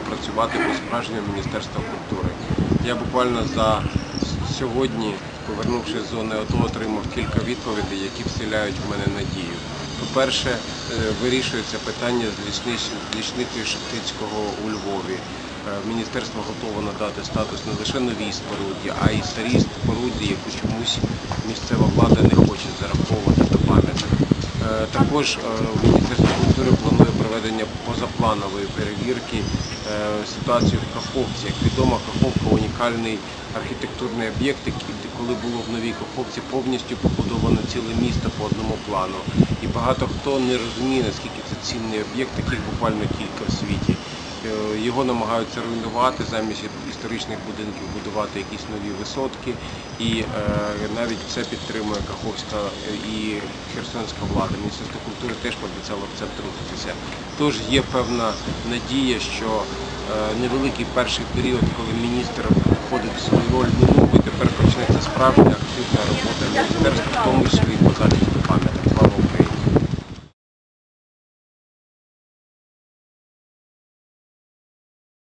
працювати по справжньому Міністерства культури. Я буквально за сьогодні, повернувшись з зони АТО, отримав кілька відповідей, які вселяють в мене надію. По-перше, е, вирішується питання з лісницею Шептицького у Львові. Е, Міністерство готово надати статус не лише новій споруді, а й старій споруді, яку чомусь місцева влада не хоче зараховувати до пам'яток. Е, Також Міністерство проведення позапланової перевірки е, ситуації в Каховці. Як відомо, Каховка унікальний архітектурний об'єкт, коли було в новій Каховці повністю побудовано ціле місто по одному плану. І багато хто не розуміє, наскільки це цінний об'єкт, таких буквально кілька в світі. Е, Його намагаються руйнувати замість історичних будинків будувати якісь нові висотки, і е, навіть це підтримує Каховська і Херсонська влада. Міністерство культури теж пообіцяло в це втрутитися. Тож є певна надія, що е, невеликий перший період, коли міністр входить в свою роль минув, і тепер почнеться справжня активна робота міністерства, в тому числі і по захисту